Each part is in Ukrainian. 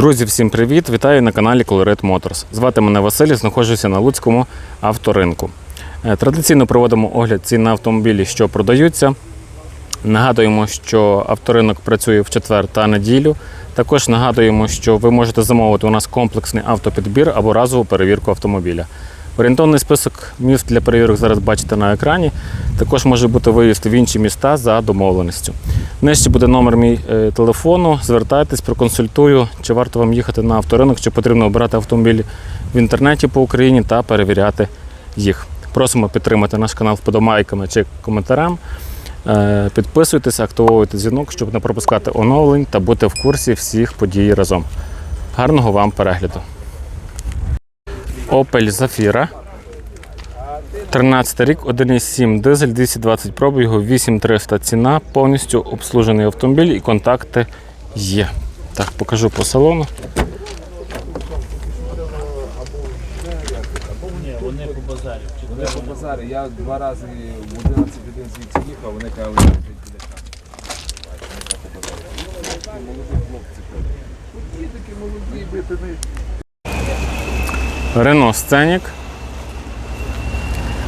Друзі, всім привіт! Вітаю на каналі Colored Motors. Звати мене Василь, знаходжуся на Луцькому авторинку. Е, Традиційно проводимо огляд цін на автомобілі, що продаються. Нагадуємо, що авторинок працює в четвер та неділю. Також нагадуємо, що ви можете замовити у нас комплексний автопідбір або разову перевірку автомобіля. Орієнтовний список міст для перевірок зараз бачите на екрані. Також може бути виїзд в інші міста за домовленістю. Нижче буде номер мій е, телефону. Звертайтесь, проконсультую, чи варто вам їхати на авторинок, чи потрібно обирати автомобілі в інтернеті по Україні та перевіряти їх. Просимо підтримати наш канал вподобайками чи коментарем. Е, Підписуйтесь, активовуйте дзвінок, щоб не пропускати оновлень та бути в курсі всіх подій разом. Гарного вам перегляду! Opel Zafira. 13 рік, 1,7 дизель, 220 пробігу, 8300 ціна, повністю обслужений автомобіль і контакти є. Так, покажу по салону. Вони по базарі. Вони по базарі. Я два рази в 11 годин звідси їхав, вони кажуть, що. Молоді хлопці. Такі молоді, битини. Renault Scenic.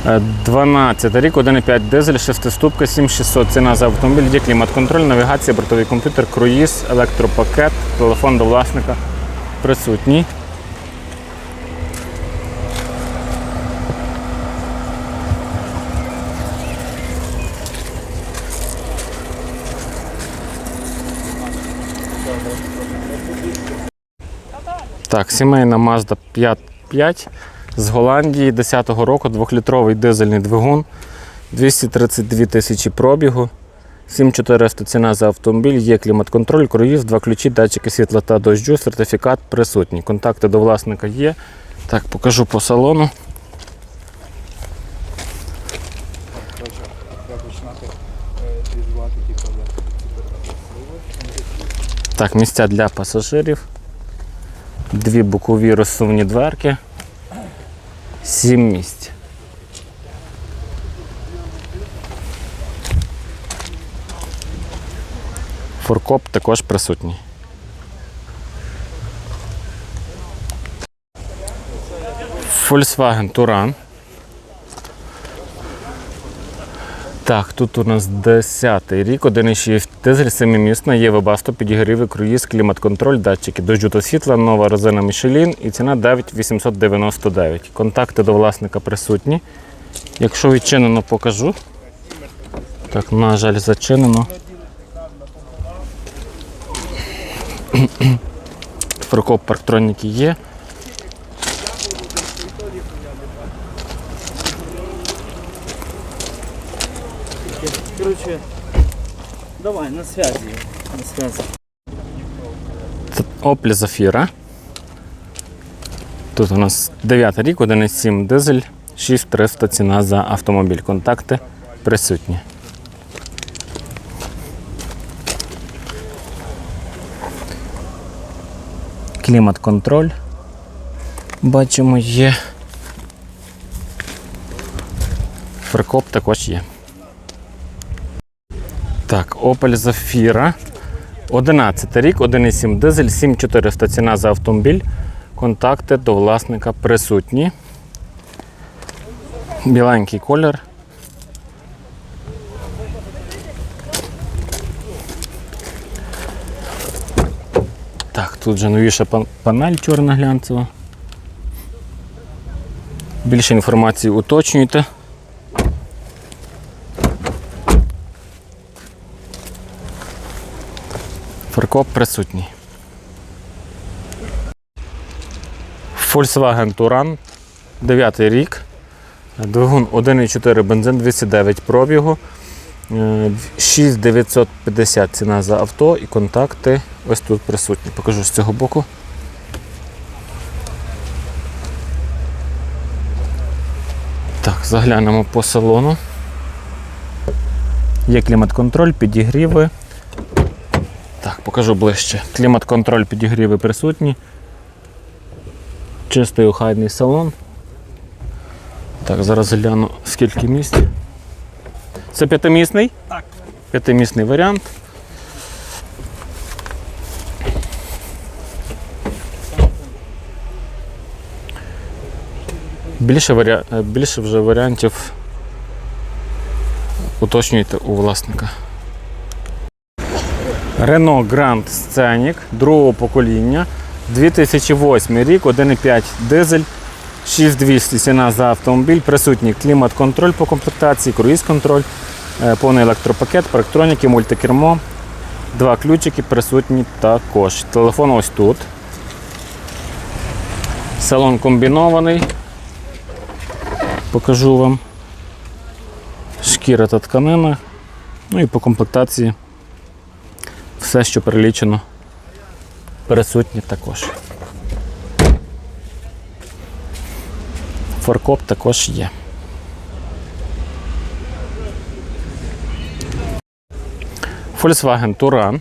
Е, 12 рік, 1,5 дизель, 6-ступка, 7600 ціна за автомобіль, є клімат-контроль, навігація, бортовий комп'ютер, круїз, електропакет, телефон до власника присутній. Так, сімейна Mazda 5 з Голландії 10-го року, 2-літровий дизельний двигун, 232 тисячі пробігу, 7400 ціна за автомобіль, є клімат-контроль, круїз, два ключі, датчики світла та дощу, сертифікат присутній. Контакти до власника є. Так, покажу по салону. Так, місця для пасажирів. Дві бокові розсувні дверки. Сім місць. Форкоп також присутній. Volkswagen Touran. Так, тут у нас 10 рік, 1,6 дизель, 7-місна, є вебасто, підігріви, круїз, клімат-контроль, датчики дощу та світла, нова резина Michelin і ціна 9899. Контакти до власника присутні. Якщо відчинено, покажу. Так, на жаль, зачинено. Фаркоп парктроніки є. Короче, давай, на связи. На связи. Це Opel. Тут у нас 9 рік, 1,7 дизель, 6300 ціна за автомобіль. Контакти присутні. Клімат-контроль. Бачимо, є. Фрикоп також є. Так, Opel Zafira. 11 рік, 1,7 дизель, 7400 ціна за автомобіль. Контакти до власника присутні. Біленький колір. Так, тут вже новіша панель чорна глянцева. Більше інформації уточнюйте. Фаркоп присутній. Volkswagen Touran, 9 рік. Двигун 1,4 бензин, 209 пробігу. Е, 6950 ціна за авто і контакти ось тут присутні. Покажу з цього боку. Так, заглянемо по салону. Є клімат-контроль, підігріви покажу ближче. Клімат-контроль підігріви присутні. Чистий охайний салон. Так, Зараз гляну скільки місць. Це п'ятимісний? Так. П'ятимісний варіант. Більше варі... Е, більше вже варіантів уточнюйте у власника. Renault Grand Scenic другого покоління. 2008 рік, 1,5 дизель, 6200 ціна за автомобіль, присутній клімат-контроль по комплектації, круїз-контроль, е, повний електропакет, парктроніки, мультикермо, два ключики присутні також. Телефон ось тут. Салон комбінований. Покажу вам. Шкіра та тканина. Ну і по комплектації все, що перелічено, присутнє також. Форкоп також є. Volkswagen Touran.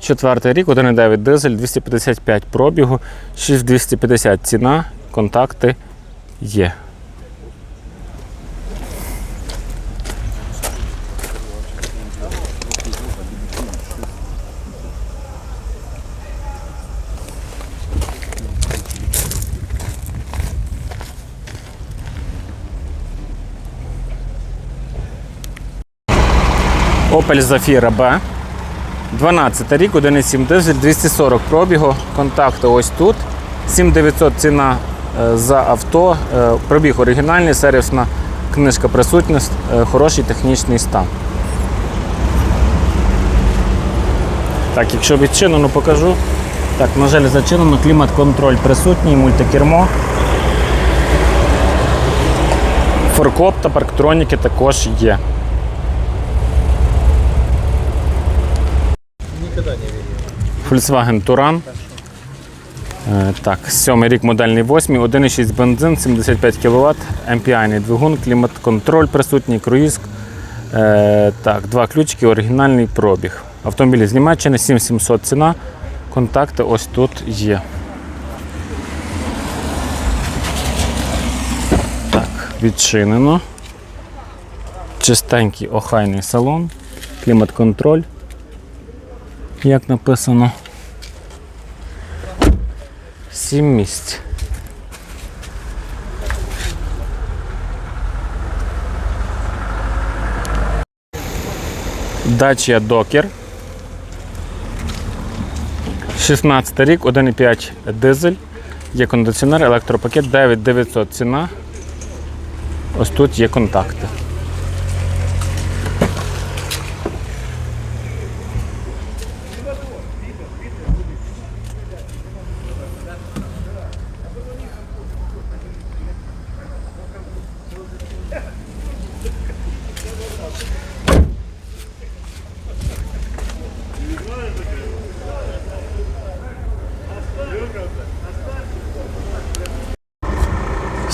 Четвертий рік, 1,9 дизель, 255 пробігу, 6250 ціна, контакти є. Opel Zafira B. 12 рік, 1,7 дизель, 240 пробігу. Контакти ось тут. 7900 ціна е, за авто. Е, Пробіг оригінальний, сервісна книжка присутність, е, хороший технічний стан. Так, якщо відчинено, покажу. Так, на жаль, зачинено, клімат-контроль присутній, мультикермо. Форкоп та парктроніки також є. Volkswagen Touran. Е, Так, сьомий рік модельний 8, 1,6 бензин, 75 кВт, MPI двигун, клімат-контроль присутній, круїз. Е, Так, два ключики, оригінальний пробіг. Автомобіль з Німеччини, 7700 ціна. Контакти ось тут є. Так, відчинено. Чистенький охайний салон, клімат-контроль як написано. Сім місць. Dacia Docker. 16 рік, 1,5 дизель. Є кондиціонер, електропакет 9900 ціна. Ось тут є контакти.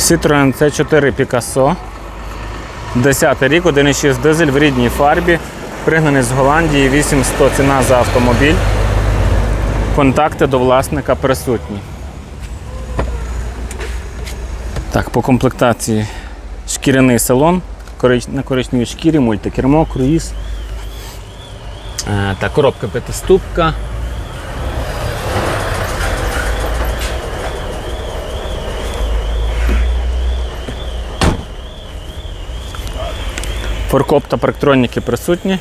Citroen C4 Picasso. 10 рік, 1,6 дизель в рідній фарбі. Пригнаний з Голландії, 8100 ціна за автомобіль. Контакти до власника присутні. Так, по комплектації шкіряний салон на коричневій шкірі, мультикермо, круїз. Е, Так, коробка п'ятиступка. Форкоп та парктроніки присутні.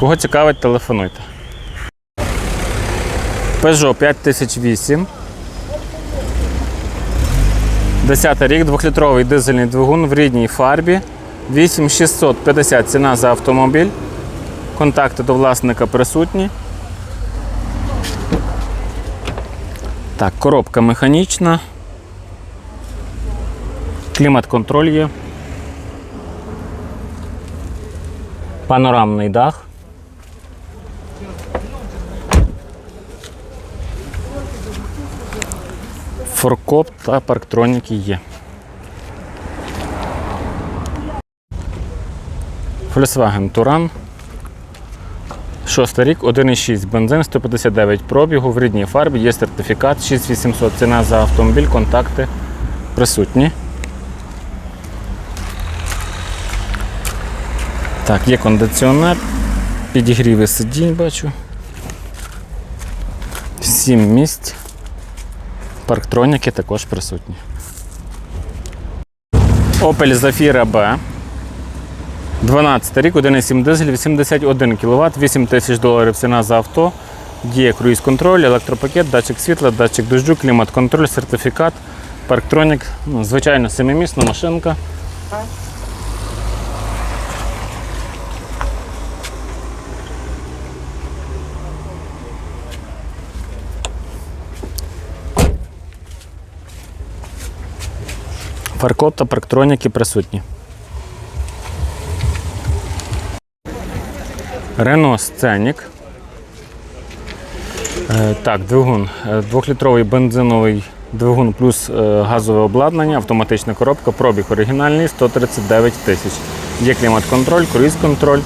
Кого цікавить, телефонуйте. Peugeot 5008. 10 рік, 2-літровий дизельний двигун в рідній фарбі. 8650 ціна за автомобіль. Контакти до власника присутні. Так, коробка механічна. Клімат-контроль є. Панорамний дах. Форкоп та парктроніки є. Volkswagen Touran. Шостий рік, 1,6 бензин, 159 пробігу, в рідній фарбі, є сертифікат, 6800 ціна за автомобіль, контакти присутні. Так, є кондиціонер, підігріви сидінь бачу. Сім місць. Парктроніки також присутні. Opel Zafira B. 12 рік, 1,7 дизель, 81 кВт, 8 тисяч доларів ціна за авто. Діє круїз контроль, електропакет, датчик світла, датчик дощу, клімат-контроль, сертифікат, парктронік. Ну, звичайно, семимісна машинка. Фаркоп та парктроніки присутні. Renault Scenic. Е, Так, двигун. Е, Двохлітровий бензиновий двигун плюс е, газове обладнання, автоматична коробка, пробіг оригінальний 139 тисяч. Є клімат-контроль, круїз-контроль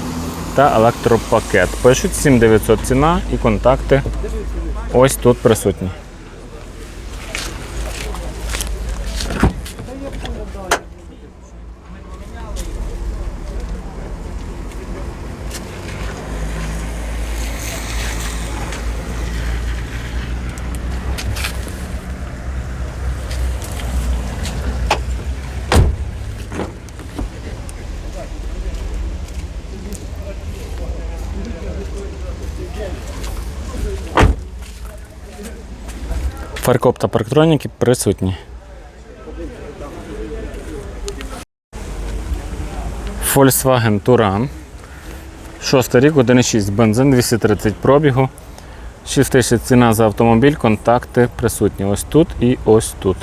та електропакет. Пишуть 7900 ціна і контакти ось тут присутні. Фаркоп та парктроніки присутні. Volkswagen Touran. Шостий рік, 1,6 бензин, 230 пробігу. 6 тисяч ціна за автомобіль, контакти присутні. Ось тут і ось тут.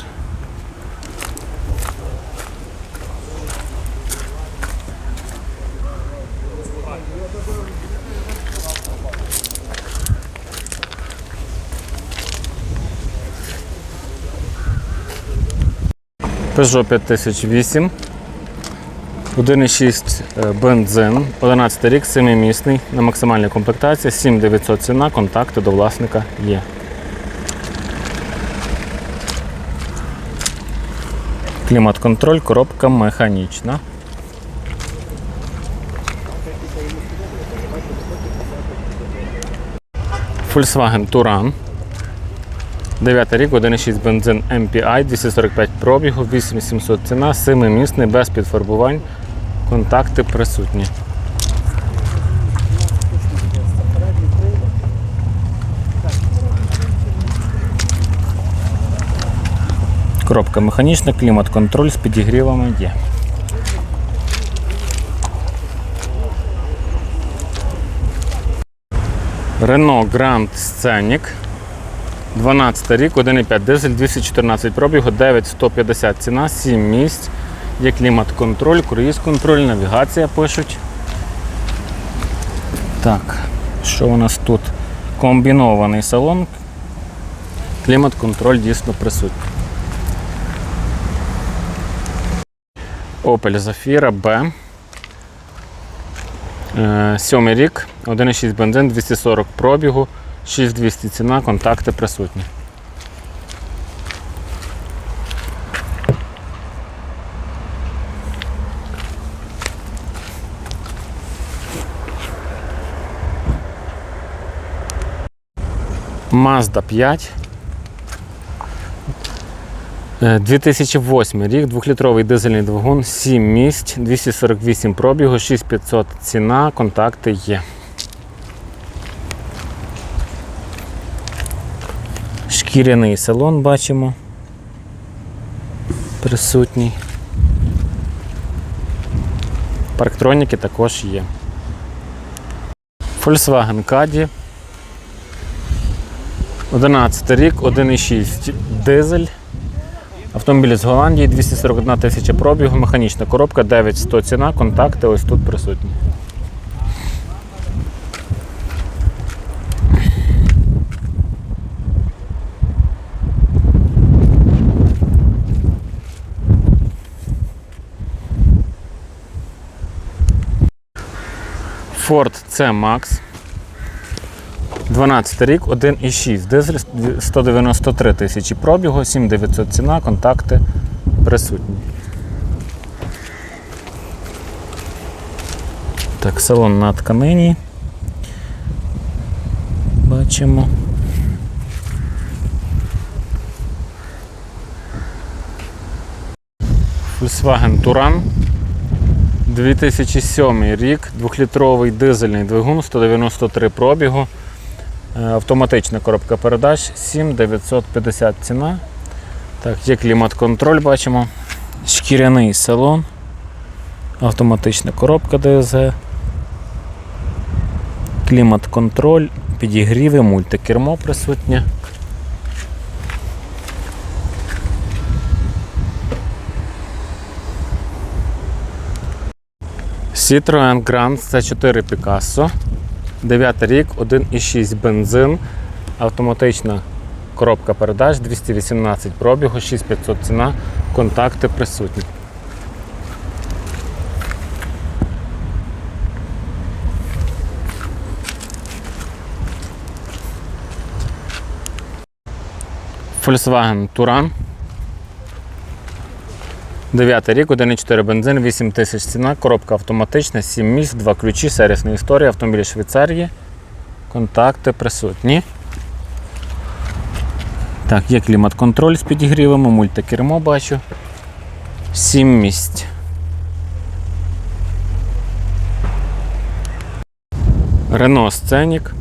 Peugeot 5008. 1,6 е, бензин, 11 рік, 7-місний, на максимальній комплектації, 7900 ціна, контакти до власника є. Клімат-контроль, коробка механічна. Volkswagen Touran. 9 рік, 1,6 бензин MPI, 245 пробігу, 8700 ціна, 7-місний, без підфарбувань. Контакти присутні. Коробка механічна, клімат-контроль з підігрівами є. Renault Grand Scenic. 12 рік, 1,5 дизель, 214 пробігу, 9150 ціна, 7 місць. Є клімат-контроль, круїз-контроль, навігація пишуть. Так, що у нас тут? Комбінований салон. Клімат-контроль дійсно присутній. Opel Zafira B. Е, Сьомий рік, 1,6 бензин, 240 пробігу, 6200 ціна, контакти присутні. Mazda 5. Е, 2008 рік, 2-літровий дизельний двигун, 7 місць, 248 пробігу, 6500 ціна, контакти є. Шкіряний салон бачимо. Присутній. Парктроніки також є. Volkswagen Caddy. 11 рік, 1,6 дизель. Автомобіль з Голландії, 241 тисяча пробігу, механічна коробка, 9100 ціна, контакти ось тут присутні. Ford C-Max. 12 рік, 1,6, дизель 193 тисячі пробігу, 7900 ціна, контакти присутні. Так, салон на тканині. Бачимо. Volkswagen Туран. 2007 рік, 2-літровий дизельний двигун, 193 пробігу. Е, Автоматична коробка передач 7950 ціна. Так, є клімат-контроль, бачимо. Шкіряний салон. Автоматична коробка DSG. Клімат-контроль, підігріви, мультикермо присутнє. Citroen Grand C4 Picasso. 9 рік, 1,6 бензин, автоматична коробка передач, 218 пробігу, 6500 ціна, контакти присутні. Volkswagen Touran. 9 рік, 1,4 бензин, 8 тисяч ціна, коробка автоматична, 7 місць, 2 ключі, сервісна історія, автомобіль Швейцарії. Контакти присутні. Так, є клімат-контроль з підігрівами, мультикермо бачу. 7 місць. Рено Сценік.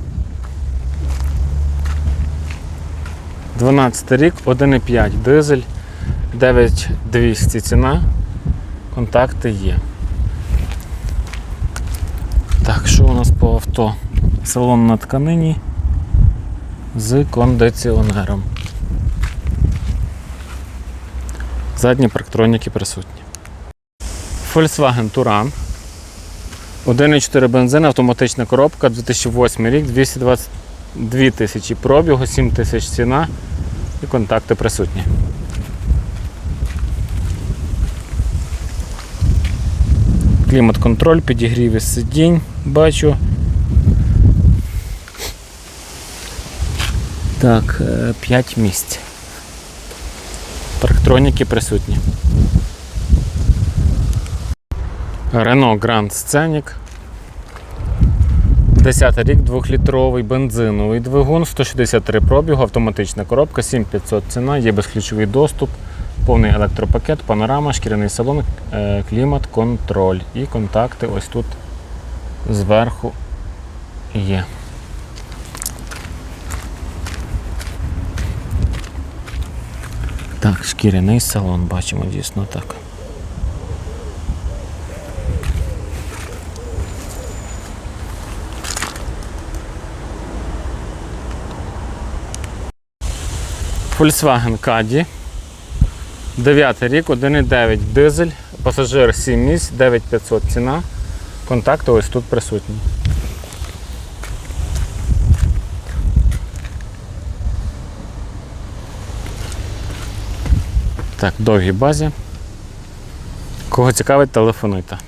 12 рік, 1,5 дизель. 9200 ціна. Контакти є. Так, що у нас по авто? Салон на тканині з кондиціонером. Задні парктроніки присутні. Volkswagen Touran. 1,4 бензин, автоматична коробка, 2008 рік, 222 тисячі пробігу, 7 тисяч ціна і контакти присутні. Клімат-контроль, підігріви сидінь, бачу. Так, 5 місць. Парктроніки присутні. Renault Grand Scenic. 10 рік, 2-літровий бензиновий двигун, 163 пробігу, автоматична коробка, 7500 ціна, є безключовий доступ, повний електропакет, панорама, шкіряний салон, е, клімат, контроль. І контакти ось тут зверху є. Так, шкіряний салон, бачимо дійсно так. Volkswagen Caddy. 9 рік, 1,9 дизель, пасажир 7 місць, 9500 ціна. Контакти ось тут присутні. Так, довгій базі. Кого цікавить, телефонуйте.